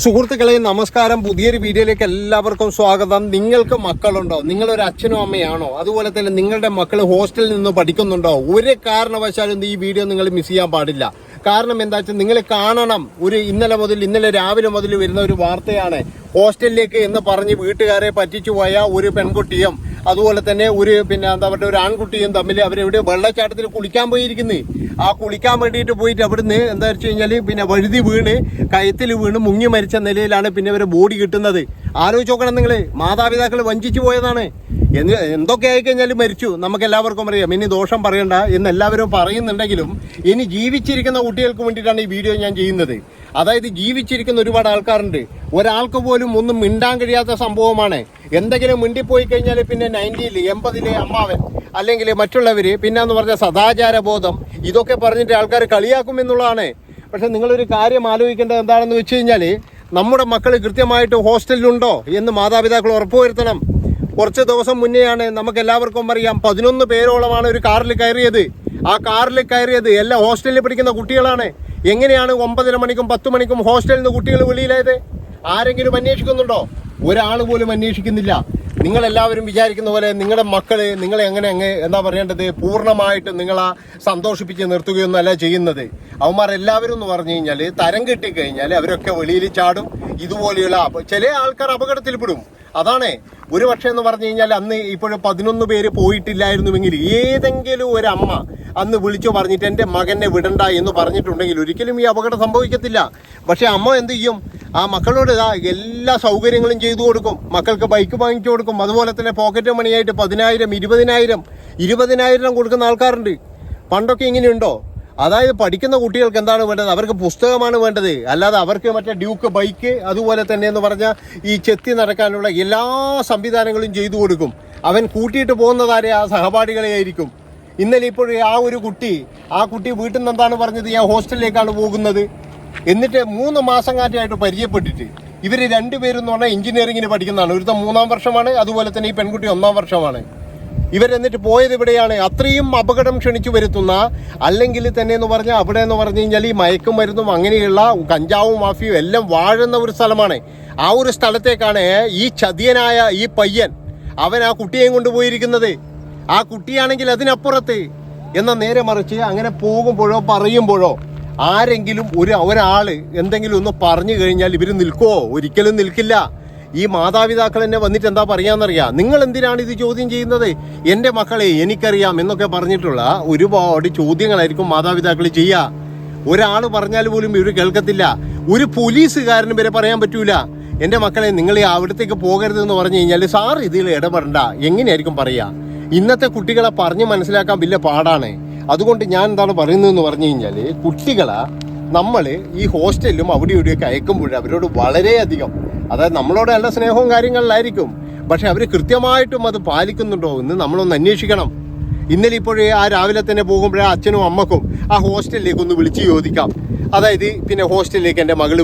സുഹൃത്തുക്കളെ നമസ്കാരം. പുതിയൊരു വീഡിയോയിലേക്ക് എല്ലാവർക്കും സ്വാഗതം. നിങ്ങൾക്ക് മക്കളുണ്ടോ? നിങ്ങളൊരു അച്ഛനോ അമ്മയാണോ? അതുപോലെ തന്നെ നിങ്ങളുടെ മക്കൾ ഹോസ്റ്റലിൽ നിന്ന് പഠിക്കുന്നുണ്ടോ? ഒരു കാരണവശാലും ഈ വീഡിയോ നിങ്ങൾ മിസ് ചെയ്യാൻ പാടില്ല. കാരണം എന്താ വെച്ചാൽ നിങ്ങൾ കാണണം. ഒരു ഇന്നലെ മുതൽ ഇന്നലെ രാവിലെ മുതൽ വരുന്ന ഒരു വാർത്തയാണ്. ഹോസ്റ്റലിലേക്ക് എന്ന് പറഞ്ഞ് വീട്ടുകാരെ പറ്റിച്ചു പോയ ഒരു പെൺകുട്ടിയും അതുപോലെ തന്നെ ഒരു പിന്നെ എന്താ പറയുക ഒരു ആൺകുട്ടിയും തമ്മിൽ അവരെവിടെ വെള്ളച്ചാട്ടത്തിൽ കുളിക്കാൻ പോയിരിക്കുന്നു. ആ കുളിക്കാൻ വേണ്ടിയിട്ട് പോയിട്ട് അവിടുന്ന് എന്താ വെച്ച് കഴിഞ്ഞാൽ പിന്നെ വഴുതി വീണ് കയത്തിൽ വീണ് മുങ്ങി മരിച്ച നിലയിലാണ് പിന്നെ അവരെ ബോഡി കിട്ടുന്നത്. ആലോചിച്ച് നോക്കണം നിങ്ങൾ മാതാപിതാക്കൾ വഞ്ചിച്ചു പോയതാണ്. എന്ത് എന്തൊക്കെ ആയിക്കഴിഞ്ഞാലും മരിച്ചു. നമുക്ക് എല്ലാവർക്കും അറിയാം. ഇനി ദോഷം പറയണ്ട എന്ന് എല്ലാവരും പറയുന്നുണ്ടെങ്കിലും ഇനി ജീവിച്ചിരിക്കുന്ന കുട്ടികൾക്ക് വേണ്ടിയിട്ടാണ് ഈ വീഡിയോ ഞാൻ ചെയ്യുന്നത്. അതായത് ജീവിച്ചിരിക്കുന്ന ഒരുപാട് ആൾക്കാരുണ്ട്. ഒരാൾക്ക് പോലും ഒന്നും മിണ്ടാൻ കഴിയാത്ത സംഭവമാണ്. എന്തെങ്കിലും മിണ്ടിപ്പോയി കഴിഞ്ഞാൽ പിന്നെ നയന്റിയിൽ എൺപതിലെ അമ്മാവൻ അല്ലെങ്കിൽ മറ്റുള്ളവർ പിന്നെന്ന് പറഞ്ഞ സദാചാര ബോധം ഇതൊക്കെ പറഞ്ഞിട്ട് ആൾക്കാർ കളിയാക്കും എന്നുള്ളതാണ്. പക്ഷെ നിങ്ങളൊരു കാര്യം ആലോചിക്കേണ്ടത് എന്താണെന്ന് വെച്ച് കഴിഞ്ഞാൽ നമ്മുടെ മക്കൾ കൃത്യമായിട്ട് ഹോസ്റ്റലിലുണ്ടോ എന്ന് മാതാപിതാക്കൾ ഉറപ്പുവരുത്തണം കുറച്ച് ദിവസം മുന്നെയാണ് നമുക്ക് എല്ലാവർക്കും അറിയാം പതിനൊന്ന് പേരോളമാണ് ഒരു കാറിൽ കയറിയത്. ആ കാറിൽ കയറിയത് എല്ലാ ഹോസ്റ്റലിൽ പഠിക്കുന്ന കുട്ടികളാണ്. എങ്ങനെയാണ് ഒമ്പതര മണിക്കും പത്ത് മണിക്കും ഹോസ്റ്റലിൽ നിന്ന് കുട്ടികൾ വെളിയിലായത്? ആരെങ്കിലും അന്വേഷിക്കുന്നുണ്ടോ? ഒരാൾ പോലും അന്വേഷിക്കുന്നില്ല. നിങ്ങൾ എല്ലാവരും വിചാരിക്കുന്ന പോലെ നിങ്ങളുടെ മക്കൾ നിങ്ങളെ എങ്ങനെ അങ്ങ് എന്താ പറയേണ്ടത്? പൂർണമായിട്ട് നിങ്ങളെ സന്തോഷിപ്പിച്ച് നിർത്തുകയൊന്നുമല്ല ചെയ്യുന്നത്. അവന്മാർ എല്ലാവരും എന്ന് പറഞ്ഞു കഴിഞ്ഞാൽ തരം കിട്ടിക്കഴിഞ്ഞാൽ അവരൊക്കെ വെളിയിൽ ചാടും. ഇതുപോലെയുള്ള ചില ആൾക്കാർ അപകടത്തിൽപ്പെടും. അതാണ് ഒരു പക്ഷേ എന്ന് പറഞ്ഞു കഴിഞ്ഞാൽ അന്ന് ഇപ്പോഴും പതിനൊന്ന് പേര് പോയിട്ടില്ലായിരുന്നുവെങ്കിൽ ഏതെങ്കിലും ഒരു അമ്മ അന്ന് വിളിച്ചു പറഞ്ഞിട്ട് എന്റെ മകനെ വിടണ്ട എന്ന് പറഞ്ഞിട്ടുണ്ടെങ്കിൽ ഒരിക്കലും ഈ അപകടം സംഭവിക്കത്തില്ല. പക്ഷെ അമ്മ എന്ത് ചെയ്യും? ആ മക്കളോട് എല്ലാ സൗകര്യങ്ങളും ചെയ്തു കൊടുക്കും. മക്കൾക്ക് ബൈക്ക് വാങ്ങിച്ചു കൊടുക്കും. അതുപോലെ തന്നെ പോക്കറ്റ് മണിയായിട്ട് പതിനായിരം ഇരുപതിനായിരം ഇരുപതിനായിരം കൊടുക്കുന്ന ആൾക്കാരുണ്ട്. പണ്ടൊക്കെ ഇങ്ങനെയുണ്ടോ? അതായത് പഠിക്കുന്ന കുട്ടികൾക്ക് എന്താണ് വേണ്ടത്? അവർക്ക് പുസ്തകമാണ് വേണ്ടത്. അല്ലാതെ അവർക്ക് മറ്റേ ഡ്യൂക്ക് ബൈക്ക് അതുപോലെ തന്നെ എന്ന് പറഞ്ഞാൽ ഈ ചെത്തി നടക്കാനുള്ള എല്ലാ സംവിധാനങ്ങളും ചെയ്തു കൊടുക്കും. അവൻ കൂട്ടിയിട്ട് പോകുന്നതാരെ ആ സഹപാഠികളെ ആയിരിക്കും. ഇന്നലെ ഇപ്പോൾ ആ ഒരു കുട്ടി ആ കുട്ടി വീട്ടിൽ നിന്ന് എന്താണ് പറഞ്ഞത്? ഞാൻ ഹോസ്റ്റലിലേക്കാണ് പോകുന്നത്. എന്നിട്ട് മൂന്ന് മാസം കാറ്റായിട്ട് പരിചയപ്പെട്ടിട്ട് ഇവർ രണ്ടുപേരും എന്ന് പറഞ്ഞാൽ എഞ്ചിനീയറിങ്ങിന് പഠിക്കുന്നതാണ്. ഒരുത്തം മൂന്നാം വർഷമാണ് അതുപോലെ തന്നെ ഈ പെൺകുട്ടി ഒന്നാം വർഷമാണ്. ഇവരെന്നിട്ട് പോയത് ഇവിടെയാണ്. അത്രയും അപകടം ക്ഷണിച്ചു വരുത്തുന്ന അല്ലെങ്കിൽ തന്നെ എന്ന് പറഞ്ഞാൽ അവിടെ എന്ന് പറഞ്ഞു കഴിഞ്ഞാൽ ഈ മയക്കുമരുന്നും അങ്ങനെയുള്ള കഞ്ചാവും മാഫിയും എല്ലാം വാഴുന്ന ഒരു സ്ഥലമാണ്. ആ ഒരു സ്ഥലത്തേക്കാണ് ഈ ചതിയനായ ഈ പയ്യൻ അവൻ ആ കുട്ടിയെയും കൊണ്ടുപോയിരിക്കുന്നത് ആ കുട്ടിയാണെങ്കിൽ അതിനപ്പുറത്ത്. എന്ന നേരെ മറിച്ച് അങ്ങനെ പോകുമ്പോഴോ പറയുമ്പോഴോ ആരെങ്കിലും ഒരു ഒരാൾ എന്തെങ്കിലും ഒന്ന് പറഞ്ഞു കഴിഞ്ഞാൽ ഇവർ നിൽക്കുവോ? ഒരിക്കലും നിൽക്കില്ല. ഈ മാതാപിതാക്കൾ എന്നെ വന്നിട്ട് എന്താ പറയാന്നറിയാം? നിങ്ങൾ എന്തിനാണ് ഇത് ചോദ്യം ചെയ്യുന്നത്? എന്റെ മക്കളെ എനിക്കറിയാം എന്നൊക്കെ പറഞ്ഞിട്ടുള്ള ഒരുപാട് ചോദ്യങ്ങളായിരിക്കും മാതാപിതാക്കൾ ചെയ്യുക ഒരാൾ പറഞ്ഞാൽ പോലും ഇവർ കേൾക്കത്തില്ല. ഒരു പോലീസുകാരനും വരെ പറയാൻ പറ്റൂല. എന്റെ മക്കളെ നിങ്ങൾ അവിടത്തേക്ക് പോകരുതെന്ന് പറഞ്ഞു കഴിഞ്ഞാൽ സാർ ഇതിൽ ഇടപെടണ്ട. എങ്ങനെയായിരിക്കും പറയുക ഇന്നത്തെ കുട്ടികളെ പറഞ്ഞ് മനസ്സിലാക്കാൻ വലിയ പാടാണ്. അതുകൊണ്ട് ഞാൻ എന്താണ് പറയുന്നതെന്ന് പറഞ്ഞു കഴിഞ്ഞാൽ കുട്ടികളെ നമ്മൾ ഈ ഹോസ്റ്റലിലും അവിടെ ഇവിടെയൊക്കെ അയക്കുമ്പോൾ അവരോട് വളരെയധികം അതായത് നമ്മളോട് നല്ല സ്നേഹവും കാര്യങ്ങളിലായിരിക്കും. പക്ഷെ അവർ കൃത്യമായിട്ടും അത് പാലിക്കുന്നുണ്ടോ എന്ന് നമ്മളൊന്ന് അന്വേഷിക്കണം. ഇന്നലെ ഇപ്പോഴേ ആ രാവിലെ തന്നെ പോകുമ്പോഴേ അച്ഛനും അമ്മക്കും ആ ഹോസ്റ്റലിലേക്ക് ഒന്ന് വിളിച്ച് ചോദിക്കാം. അതായത് പിന്നെ ഹോസ്റ്റലിലേക്ക് എന്റെ മകൾ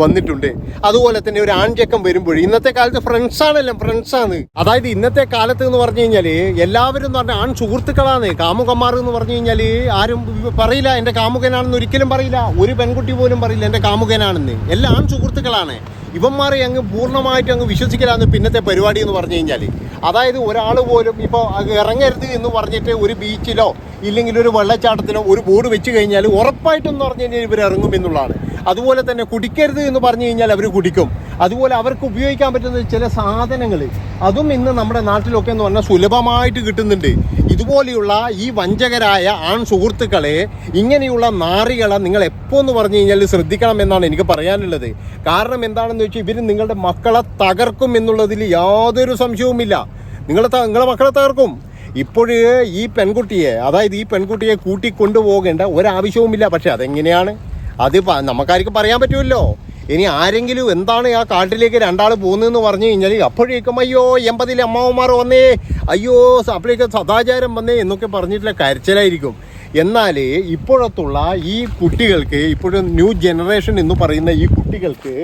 വന്നിട്ടുണ്ട്. അതുപോലെ തന്നെ ഒരു ആൺചക്കം വരുമ്പോൾ ഇന്നത്തെ കാലത്ത് ഫ്രണ്ട്സ് ഫ്രണ്ട്സാണ് അതായത് ഇന്നത്തെ കാലത്ത് എന്ന് പറഞ്ഞു കഴിഞ്ഞാൽ എല്ലാവരും എന്ന് പറഞ്ഞാൽ ആൺ സുഹൃത്തുക്കളാണ്. കാമുകന്മാർ എന്ന് പറഞ്ഞു കഴിഞ്ഞാൽ ആരും പറയില്ല എന്റെ കാമുകനാണെന്ന് ഒരിക്കലും പറയില്ല. ഒരു പെൺകുട്ടി പോലും പറയില്ല എന്റെ കാമുകനാണെന്ന്. എല്ലാം ആൺ സുഹൃത്തുക്കളാണ്. ഇവന്മാരെ അങ്ങ് പൂർണമായിട്ട് അങ്ങ് വിശ്വസിക്കലാന്ന് പിന്നത്തെ പരിപാടി എന്ന് പറഞ്ഞു കഴിഞ്ഞാൽ അതായത് ഒരാൾ പോലും ഇപ്പോൾ ഇറങ്ങരുത് എന്ന് പറഞ്ഞിട്ട് ഒരു ബീച്ചിലോ ഇല്ലെങ്കിൽ ഒരു വെള്ളച്ചാട്ടത്തിലോ ഒരു ബോർഡ് വെച്ച് കഴിഞ്ഞാൽ ഉറപ്പായിട്ടും എന്ന് പറഞ്ഞു കഴിഞ്ഞാൽ ഇവർ ഇറങ്ങും എന്നുള്ളതാണ്. അതുപോലെ തന്നെ കുടിക്കരുത് എന്ന് പറഞ്ഞു കഴിഞ്ഞാൽ അവർ കുടിക്കും. അതുപോലെ അവർക്ക് ഉപയോഗിക്കാൻ പറ്റുന്ന ചില സാധനങ്ങൾ അതും ഇന്ന് നമ്മുടെ നാട്ടിലൊക്കെ എന്ന് പറഞ്ഞാൽ സുലഭമായിട്ട് കിട്ടുന്നുണ്ട്. ഇതുപോലെയുള്ള ഈ വഞ്ചകരായ ആൺ സുഹൃത്തുക്കളെ ഇങ്ങനെയുള്ള നാറികളെ നിങ്ങൾ എപ്പോൾ എന്ന് പറഞ്ഞു കഴിഞ്ഞാൽ ശ്രദ്ധിക്കണം എന്നാണ് എനിക്ക് പറയാനുള്ളത്. കാരണം എന്താണെന്ന് വെച്ചാൽ ഇവർ നിങ്ങളുടെ മക്കളെ തകർക്കും എന്നുള്ളതിൽ യാതൊരു സംശയവുമില്ല. നിങ്ങളെ ത- നിങ്ങളെ മക്കളെ തകർക്കും. ഇപ്പോഴേ ഈ പെൺകുട്ടിയെ അതായത് ഈ പെൺകുട്ടിയെ കൂട്ടിക്കൊണ്ടുപോകേണ്ട ഒരാവശ്യവുമില്ല. പക്ഷെ അതെങ്ങനെയാണ്? അത് നമുക്കാർക്കും പറയാൻ പറ്റുമല്ലോ. ഇനി ആരെങ്കിലും എന്താണ് ആ കാട്ടിലേക്ക് രണ്ടാൾ പോകുന്നതെന്ന് പറഞ്ഞു കഴിഞ്ഞാൽ അപ്പോഴേക്കും അയ്യോ എൺപതിലെ അമ്മാവന്മാർ വന്നേ. അയ്യോ അപ്പോഴേക്കും സദാചാരം വന്നേ എന്നൊക്കെ പറഞ്ഞിട്ടുള്ള കരച്ചിലായിരിക്കും. എന്നാൽ ഇപ്പോഴത്തുള്ള ഈ കുട്ടികൾക്ക് ഇപ്പോഴും ന്യൂ ജനറേഷൻ എന്ന് പറയുന്ന ഈ കുട്ടികൾക്ക്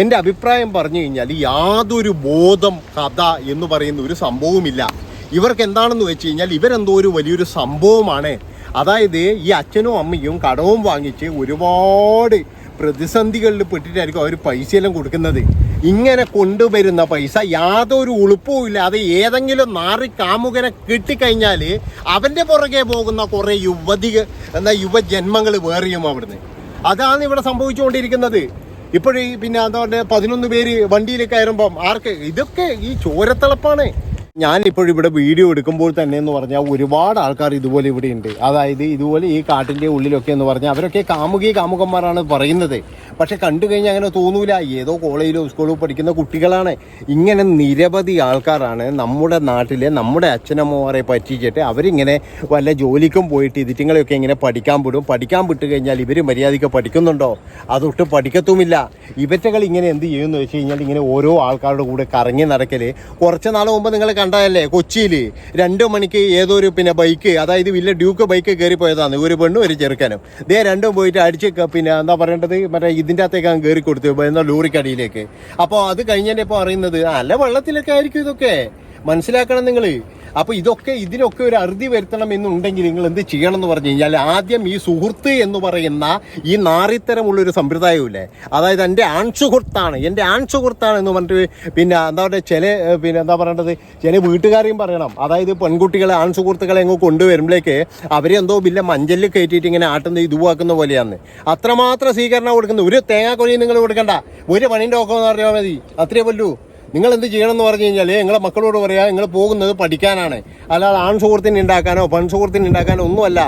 എന്റെ അഭിപ്രായം പറഞ്ഞു കഴിഞ്ഞാൽ യാതൊരു ബോധം കഥ എന്ന് പറയുന്ന ഒരു സംഭവമില്ല ഇവർക്ക് എന്താണെന്ന് വെച്ച് കഴിഞ്ഞാൽ ഇവരെന്തോ ഒരു വലിയൊരു സംഭവമാണ്. അതായത് ഈ അച്ഛനും അമ്മയും കടവും വാങ്ങിച്ച് ഒരുപാട് പ്രതിസന്ധികളിൽ പെട്ടിട്ടായിരിക്കും അവർ പൈസയെല്ലാം കൊടുക്കുന്നത്. ഇങ്ങനെ കൊണ്ടുവരുന്ന പൈസ യാതൊരു ഉളുപ്പവും അത് ഏതെങ്കിലും നാറി കാമുകനെ കിട്ടിക്കഴിഞ്ഞാൽ അവന്റെ പുറകെ പോകുന്ന കുറേ യുവതി എന്താ യുവജന്മങ്ങൾ വേറെയും അവിടുന്ന്. അതാണ് ഇവിടെ സംഭവിച്ചുകൊണ്ടിരിക്കുന്നത്. ഇപ്പോഴീ പിന്നെ എന്താ പറയുക പതിനൊന്ന് പേര് വണ്ടിയിൽ കയറുമ്പം ആർക്ക് ഇതൊക്കെ ഈ ചോരത്തിളപ്പാണ്. ഞാൻ ഇപ്പോൾ ഇവിടെ വീഡിയോ എടുക്കുമ്പോൾ തന്നെ എന്ന് പറഞ്ഞാൽ ഒരുപാട് ആൾക്കാർ ഇതുപോലെ ഇവിടെ ഉണ്ട്. അതായത് ഇതുപോലെ ഈ കാട്ടിന്റെ ഉള്ളിലൊക്കെ എന്ന് പറഞ്ഞാൽ അവരൊക്കെ കാമുകി കാമുകന്മാരാണ് പറയുന്നത്. പക്ഷെ കണ്ടു കഴിഞ്ഞാൽ അങ്ങനെ തോന്നൂല. ഏതോ കോളേജിലോ സ്കൂളിലോ പഠിക്കുന്ന കുട്ടികളാണ്. ഇങ്ങനെ നിരവധി ആൾക്കാരാണ് നമ്മുടെ നാട്ടിലെ നമ്മുടെ അച്ഛനമ്മമാരെ പറ്റിച്ചിട്ട് അവരിങ്ങനെ വല്ല ജോലിക്കും പോയിട്ട് ഇതിറ്റിങ്ങളെയൊക്കെ ഇങ്ങനെ പഠിക്കാൻ വിടും. പഠിക്കാൻ വിട്ടു കഴിഞ്ഞാൽ ഇവർ മര്യാദയ്ക്ക് പഠിക്കുന്നുണ്ടോ? അതൊട്ട് പഠിക്കത്തുമില്ല. ഇവറ്റകൾ ഇങ്ങനെ എന്ത് ചെയ്യുമെന്ന് വെച്ച് കഴിഞ്ഞാൽ ഇങ്ങനെ ഓരോ ആൾക്കാരുടെ കൂടെ കറങ്ങി നടക്കൽ കുറച്ച് നാൾ മുമ്പ് നിങ്ങൾ കണ്ടതല്ലേ കൊച്ചിയിൽ രണ്ട് മണിക്ക് ഏതോ ഒരു പിന്നെ ബൈക്ക് അതായത് വലിയ ഡ്യൂക്ക് ബൈക്ക് കയറി പോയതാണ് ഒരു പെണ്ണും ഒരു ചെറുക്കനും. ദേ രണ്ടും പോയിട്ട് അടിച്ച് പിന്നെ എന്താ പറയേണ്ടത് മറ്റേ ഇതിന്റെ അകത്തേക്കാണ് കയറി കൊടുത്തു എന്താ ലോറിക്കടിയിലേക്ക്. അപ്പോൾ അത് കഴിഞ്ഞതിന്റെ ഇപ്പോൾ അറിയുന്നത് അല്ല വെള്ളത്തിലൊക്കെ ആയിരിക്കും ഇതൊക്കെ. മനസ്സിലാക്കണം നിങ്ങൾ അപ്പോൾ ഇതൊക്കെ ഇതിനൊക്കെ ഒരു അറുതി വരുത്തണം എന്നുണ്ടെങ്കിൽ നിങ്ങൾ എന്ത് ചെയ്യണം എന്ന് പറഞ്ഞു കഴിഞ്ഞാൽ ആദ്യം ഈ സുഹൃത്ത് എന്ന് പറയുന്ന ഈ നാറിത്തരമുള്ളൊരു സമ്പ്രദായമില്ലേ അതായത് എന്റെ ആൺസുഹൃത്താണ് എന്റെ ആൺസുഹൃത്താണ് എന്ന് പറഞ്ഞിട്ട് പിന്നെ എന്താ പറയുക ചില പിന്നെ എന്താ പറയേണ്ടത്? ചില വീട്ടുകാരെയും പറയണം. അതായത് പെൺകുട്ടികളെ ആൺസുഹൃത്തുക്കളെ അങ്ങ് കൊണ്ടുവരുമ്പോഴേക്ക് അവരെ എന്തോ ബില്ല മഞ്ചലിൽ കയറ്റിയിട്ട് ഇങ്ങനെ ആട്ടുന്ന ഇതുവാക്കുന്ന പോലെയാണ്. അത്രമാത്രം സ്വീകരണം കൊടുക്കുന്നത് ഒരു തേങ്ങാക്കൊലി നിങ്ങൾ കൊടുക്കണ്ട. ഒരു പണിന്റെ ഒക്കെ എന്ന് പറഞ്ഞാൽ മതി. അത്രേ പറ്റൂ നിങ്ങൾ എന്ത് ചെയ്യണം എന്ന് പറഞ്ഞു കഴിഞ്ഞാൽ നിങ്ങളെ മക്കളോട് പറയാ നിങ്ങൾ പോകുന്നത് പഠിക്കാനാണ്. അല്ലാതെ ആൺ സുഹൃത്തിനെ ഉണ്ടാക്കാനോ പെൺ ഉണ്ടാക്കാനോ ഒന്നുമല്ല.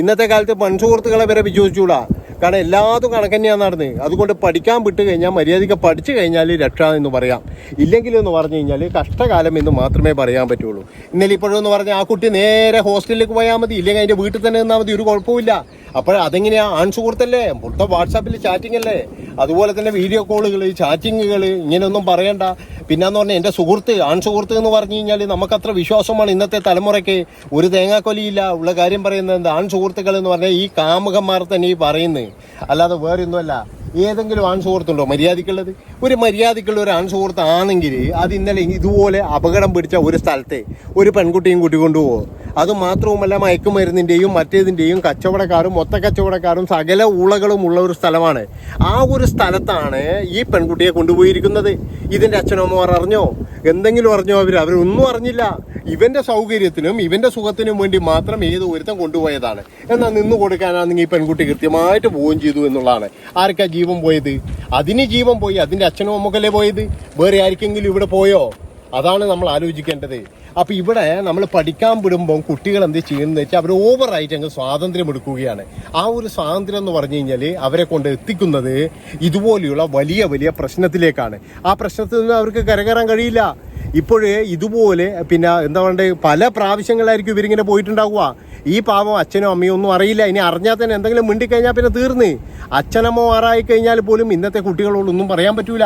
ഇന്നത്തെ കാലത്ത് പെൺ സുഹൃത്തുക്കളെ വരെ വിശ്വസിച്ചൂടാ കാരണം എല്ലാതും കണക്ക് തന്നെയാണ് നടന്നത് അതുകൊണ്ട് പഠിക്കാൻ വിട്ട് കഴിഞ്ഞാൽ മര്യാദയ്ക്ക് പഠിച്ചു കഴിഞ്ഞാൽ രക്ഷ എന്ന് പറയാം. ഇല്ലെങ്കിൽ എന്ന് പറഞ്ഞു കഴിഞ്ഞാൽ കഷ്ടകാലം എന്ന് മാത്രമേ പറയാൻ പറ്റുള്ളൂ. ഇന്നലെ ഇപ്പോഴെന്ന് പറഞ്ഞാൽ ആ കുട്ടി നേരെ ഹോസ്റ്റലിലേക്ക് പോയാൽ മതി. ഇല്ലെങ്കിൽ അതിന്റെ വീട്ടിൽ തന്നെ നിന്നാൽ മതി. ഒരു കുഴപ്പമില്ല അപ്പോൾ അതെങ്ങനെയാ? ആൺ സുഹൃത്തല്ലേ? മൊത്തം വാട്സാപ്പിൽ ചാറ്റിംഗ് അല്ലേ? അതുപോലെ തന്നെ വീഡിയോ കോളുകൾ ചാറ്റിങ്ങുകൾ ഇങ്ങനെയൊന്നും പറയണ്ട. പിന്നെന്ന് പറഞ്ഞാൽ എന്റെ സുഹൃത്ത് ആൺ സുഹൃത്ത് എന്ന് പറഞ്ഞു കഴിഞ്ഞാൽ നമുക്കത്ര വിശ്വാസമാണ് ഇന്നത്തെ തലമുറയ്ക്ക്. ഒരു തേങ്ങാക്കൊലിയില്ല. ഉള്ള കാര്യം പറയുന്നത് ആൺ സുഹൃത്തുക്കൾ എന്ന് പറഞ്ഞാൽ ഈ കാമുകന്മാർ തന്നെ ഈ പറയുന്നത്. അല്ലാതെ വേറെ ഒന്നുമല്ല ഏതെങ്കിലും ആൺ സുഹൃത്തുണ്ടോ മര്യാദക്കുള്ളത് ഒരു മര്യാദക്കുള്ള ഒരു ആൺ സുഹൃത്താണെങ്കിൽ അത് ഇന്നലെ ഇതുപോലെ അപകടം പിടിച്ച ഒരു സ്ഥലത്തെ ഒരു പെൺകുട്ടിയും കൂട്ടിക്കൊണ്ടുപോകും അത് മാത്രവുമല്ല മയക്കുമരുന്നിന്റെയും മറ്റേതിന്റെയും കച്ചവടക്കാരും മൊത്ത കച്ചവടക്കാരും സകല ഊളകളും ഉള്ള ഒരു സ്ഥലമാണ്. ആ ഒരു സ്ഥലത്താണ് ഈ പെൺകുട്ടിയെ കൊണ്ടുപോയിരിക്കുന്നത്. ഇതിന്റെ അച്ഛനമ്മമാർ അറിഞ്ഞോ? എന്തെങ്കിലും അറിഞ്ഞോ അവർ? അവരൊന്നും അറിഞ്ഞില്ല. ഇവന്റെ സൗകര്യത്തിനും ഇവന്റെ സുഖത്തിനും വേണ്ടി മാത്രം ഏത് ഒരുത്തം കൊണ്ടുപോയതാണ്. എന്നാൽ നിന്ന് കൊടുക്കാനാണെങ്കിൽ ഈ പെൺകുട്ടി കൃത്യമായിട്ട് പോവുകയും ചെയ്തു എന്നുള്ളതാണ്. ആർക്കാ ജീവൻ പോയത്? അതിന് ജീവൻ പോയി അതിന്റെ അച്ഛനും അമ്മക്കല്ലേ പോയത്? വേറെ ആർക്കെങ്കിലും ഇവിടെ പോയോ? അതാണ് നമ്മൾ ആലോചിക്കേണ്ടത്. അപ്പൊ ഇവിടെ നമ്മൾ പഠിക്കാൻ വിടുമ്പോൾ കുട്ടികൾ എന്ത് ചെയ്യുന്നത് വെച്ചാൽ അവർ ഓവറായിട്ട് അങ്ങ് സ്വാതന്ത്ര്യം എടുക്കുകയാണ്. ആ ഒരു സ്വാതന്ത്ര്യം എന്ന് പറഞ്ഞു കഴിഞ്ഞാൽ അവരെ കൊണ്ട് എത്തിക്കുന്നത് ഇതുപോലെയുള്ള വലിയ വലിയ പ്രശ്നത്തിലേക്കാണ്. ആ പ്രശ്നത്തിൽ നിന്ന് അവർക്ക് കരകയറാൻ കഴിയില്ല. ഇപ്പോഴേ ഇതുപോലെ പിന്നെ എന്താ പറയുക പല പ്രാവശ്യങ്ങളായിരിക്കും ഇവരിങ്ങനെ പോയിട്ടുണ്ടാവുക. ഈ പാവം അച്ഛനും അമ്മയും ഒന്നും അറിയില്ല. ഇനി അറിഞ്ഞാൽ തന്നെ എന്തെങ്കിലും മിണ്ടിക്കഴിഞ്ഞാൽ പിന്നെ തീർന്ന്. അച്ഛനമ്മ മാറായി കഴിഞ്ഞാൽ പോലും ഇന്നത്തെ കുട്ടികളോടൊന്നും പറയാൻ പറ്റൂല.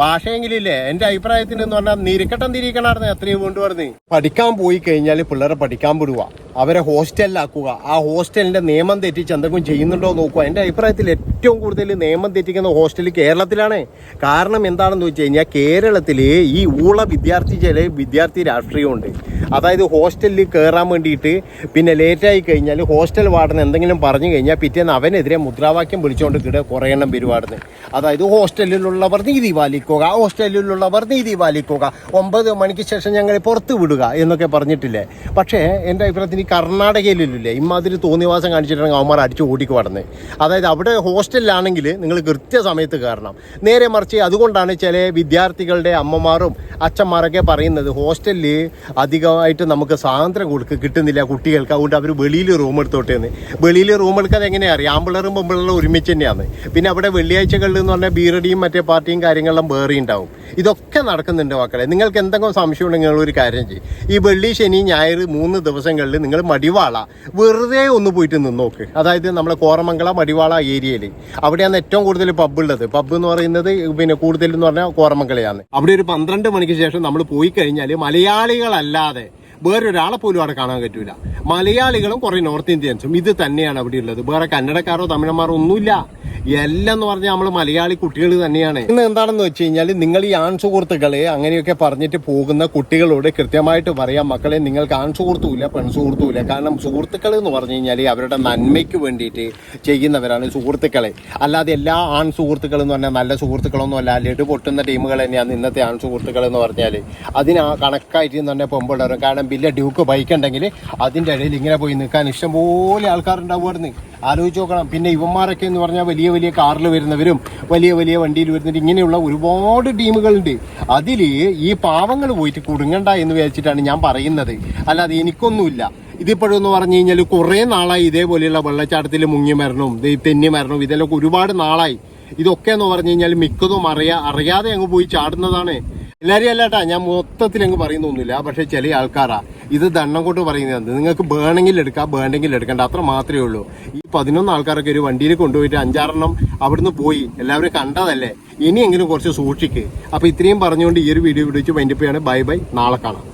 ഭാഷയെങ്കിലില്ലേ? എന്റെ അഭിപ്രായത്തിൽ എന്ന് പറഞ്ഞാൽ നിരക്കട്ടം തിരിക്കണമായിരുന്നു എത്രയും കൊണ്ടുവരുന്നത് പഠിക്കാൻ പോയി കഴിഞ്ഞാൽ പിള്ളേരെ പഠിക്കാൻ വിടുക. അവരെ ഹോസ്റ്റലിലാക്കുക. ആ ഹോസ്റ്റലിന്റെ നിയമം തെറ്റിച്ച് എന്തെങ്കിലും ചെയ്യുന്നുണ്ടോ നോക്കുക. എന്റെ അഭിപ്രായത്തിൽ ഏറ്റവും കൂടുതൽ നിയമം തെറ്റിക്കുന്ന ഹോസ്റ്റൽ കേരളത്തിലാണ്. കാരണം എന്താണെന്ന് വെച്ച് കഴിഞ്ഞാൽ കേരളത്തിൽ ഈ ഊള വിദ്യാർത്ഥി ചില വിദ്യാർത്ഥി രാഷ്ട്രീയമുണ്ട്. അതായത് ഹോസ്റ്റലിൽ കയറാൻ വേണ്ടിയിട്ട് പിന്നെ ലേറ്റായി കഴിഞ്ഞാൽ ഹോസ്റ്റൽ വാർഡൻ എന്തെങ്കിലും പറഞ്ഞു കഴിഞ്ഞാൽ പിറ്റേന്ന് അവനെതിരെ മുദ്രാവാക്യം വിളിച്ചുകൊണ്ട് കിട കുറേ എണ്ണം പെരുവാടുന്നത് അതായത് ഹോസ്റ്റലിലുള്ളവർ നീതി ഹോസ്റ്റലിലുള്ളവർ നീതി പാലിക്കുക. ഒമ്പത് മണിക്ക് ശേഷം ഞങ്ങളെ പുറത്ത് വിടുക എന്നൊക്കെ പറഞ്ഞിട്ടില്ലേ? പക്ഷേ എന്റെ അഭിപ്രായത്തിൽ ഈ കർണാടകയിലില്ലേ ഇമാതിരി തോന്നിവാസം കാണിച്ചിട്ടുണ്ടെങ്കിൽ അവന്മാർ അടിച്ച് ഓടിക്ക് പടന്ന് അതായത് അവിടെ ഹോസ്റ്റലിലാണെങ്കിൽ നിങ്ങൾ കൃത്യസമയത്ത് കയറണം. നേരെ മറിച്ച് അതുകൊണ്ടാണ് ചില വിദ്യാർത്ഥികളുടെ അമ്മമാരും അച്ഛന്മാരൊക്കെ പറയുന്നത് ഹോസ്റ്റലിൽ അധികമായിട്ട് നമുക്ക് സ്വാതന്ത്ര്യം കൊടുക്ക് കിട്ടുന്നില്ല കുട്ടികൾക്ക്. അതുകൊണ്ട് അവർ വെളിയിൽ റൂം എടുത്തോട്ടേന്ന് വെളിയിൽ റൂം എടുക്കാതെ എങ്ങനെയാണ് അറിയാം? ആമ്പിളറും പെമ്പിളറും ഒരുമിച്ച് തന്നെയാണ്. പിന്നെ അവിടെ വെള്ളിയാഴ്ചകളിൽ എന്ന് പറഞ്ഞാൽ ബീറടിയും മറ്റേ പാർട്ടിയും കാര്യങ്ങളെല്ലാം വേറെ ഉണ്ടാവും ഇതൊക്കെ നടക്കുന്നുണ്ട് മക്കളെ. നിങ്ങൾക്ക് എന്തെങ്കിലും സംശയം ഉണ്ടെങ്കിൽ ഒരു കാര്യം ചെയ്യും. ഈ വെള്ളി ശനി ഞായർ മൂന്ന് ദിവസങ്ങളിൽ നിങ്ങൾ മടിവാള. വെറുതെ ഒന്ന് പോയിട്ട് നിന്ന് നോക്ക്. അതായത് നമ്മളെ കോറമംഗള മടിവാള ഏരിയയിൽ. അവിടെയാണ് ഏറ്റവും കൂടുതൽ പബ്ബ് ഉള്ളത്. പബ്ബ് എന്ന് പറയുന്നത് പിന്നെ കൂടുതൽ എന്ന് പറഞ്ഞാൽ കോറമംഗളയാണ് അവിടെ ഒരു പന്ത്രണ്ട് മണിക്ക് ശേഷം നമ്മൾ പോയി കഴിഞ്ഞാൽ മലയാളികളല്ലാതെ വേറൊരാളെ പോലും അവിടെ കാണാൻ പറ്റൂല. മലയാളികളും കുറെ നോർത്ത് ഇന്ത്യൻസും ഇത് തന്നെയാണ് അവിടെ ഉള്ളത്. വേറെ കന്നഡക്കാരോ തമിഴന്മാരോ ഒന്നുമില്ല. എല്ലാം എന്ന് പറഞ്ഞാൽ നമ്മൾ മലയാളി കുട്ടികൾ തന്നെയാണ്. ഇന്ന് എന്താണെന്ന് വെച്ച് കഴിഞ്ഞാൽ നിങ്ങൾ ഈ ആൺ സുഹൃത്തുക്കളെ അങ്ങനെയൊക്കെ പറഞ്ഞിട്ട് പോകുന്ന കുട്ടികളോട് കൃത്യമായിട്ട് പറയാം. മക്കളെ നിങ്ങൾക്ക് ആൺ സുഹൃത്തുമില്ല പെൺ സുഹൃത്തുമില്ല കാരണം സുഹൃത്തുക്കൾ എന്ന് പറഞ്ഞു കഴിഞ്ഞാൽ അവരുടെ നന്മയ്ക്ക് വേണ്ടിയിട്ട് ചെയ്യുന്നവരാണ് സുഹൃത്തുക്കളെ. അല്ലാതെ എല്ലാ ആൺ സുഹൃത്തുക്കൾ എന്ന് പറഞ്ഞാൽ നല്ല സുഹൃത്തുക്കളൊന്നും അല്ല. ലഡു പൊട്ടുന്ന ടീമുകൾ തന്നെയാണ് ഇന്നത്തെ ആൺ സുഹൃത്തുക്കൾ എന്ന് പറഞ്ഞാൽ അതിന് കണക്കായിട്ട് എന്ന് പറഞ്ഞാൽ പെമ്പിള്ളേരും കാരണം ബില്ല ഡ്യൂക്ക് ബൈക്ക് ഉണ്ടെങ്കിൽ അതിന്റെ ഇടയിൽ ഇങ്ങനെ പോയി നിൽക്കാൻ ഇഷ്ടംപോലെ ആൾക്കാരുണ്ടാവുമായിരുന്നു ആലോചിച്ച് നോക്കണം. പിന്നെ ഇവന്മാരൊക്കെ എന്ന് പറഞ്ഞാൽ വലിയ വലിയ കാറിൽ വരുന്നവരും വലിയ വലിയ വണ്ടിയിൽ വരുന്നവരും ഇങ്ങനെയുള്ള ഒരുപാട് ടീമുകളുണ്ട്. അതിൽ ഈ പാവങ്ങൾ പോയിട്ട് കുടുങ്ങണ്ട എന്ന് വിചാരിച്ചിട്ടാണ് ഞാൻ പറയുന്നത്. അല്ലാതെ എനിക്കൊന്നുമില്ല. ഇതിപ്പോഴെന്ന് പറഞ്ഞു കഴിഞ്ഞാൽ കുറേ നാളായി ഇതേപോലെയുള്ള വെള്ളച്ചാട്ടത്തിൽ മുങ്ങി മരണവും തെന്നി മരണവും ഇതെല്ലാം ഒരുപാട് നാളായി. ഇതൊക്കെ എന്ന് പറഞ്ഞു കഴിഞ്ഞാൽ മിക്കതും അറിയാ അറിയാതെ അങ്ങ് പോയി ചാടുന്നതാണ്. എല്ലാവരും അല്ലാട്ടാ ഞാൻ മൊത്തത്തിൽ അങ്ങ് പറയുന്നൊന്നുമില്ല പക്ഷെ ചില ആൾക്കാരാ ഇത് ദണ്ണം കൊണ്ട് പറയുന്നത് നിങ്ങൾക്ക് വേണമെങ്കിൽ എടുക്കാം വേണ്ടെങ്കിൽ എടുക്കണ്ട. അത്ര മാത്രമേ ഉള്ളൂ. ഈ പതിനൊന്ന് ആൾക്കാരൊക്കെ ഒരു വണ്ടിയിൽ കൊണ്ടുപോയിട്ട് അഞ്ചാറെണ്ണം അവിടുന്ന് പോയി. എല്ലാവരും കണ്ടതല്ലേ? ഇനിയെങ്കിലും കുറച്ച് സൂക്ഷിക്ക്. അപ്പൊ ഇത്രയും പറഞ്ഞുകൊണ്ട് ഈ ഒരു വീഡിയോ വിളിച്ച് വൈൻഡപ്പ് ബൈ ബൈ നാളെ കാണാം.